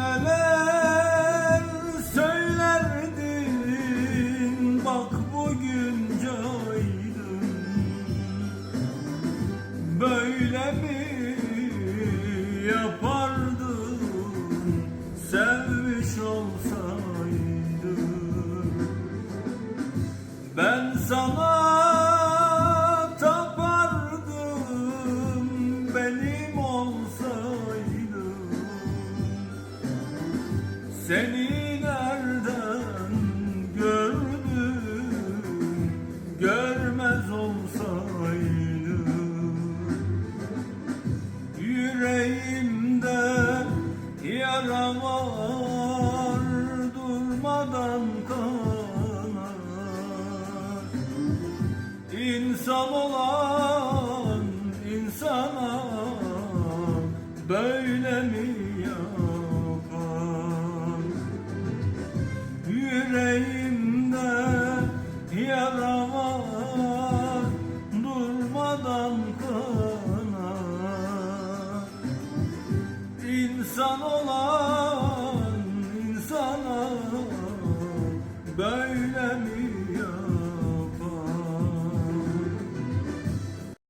neler söylerdin? Bak bugün caydın. Böyle mi yapardın? Sevmiş olsaydın. Ben sana Seni nereden gördüm Görmez olsaydım. Yüreğimde yara var Durmadan kanar. İnsan olan insana Böyle mi yüreğimde yara var durmadan kına İnsan olan insana böyle mi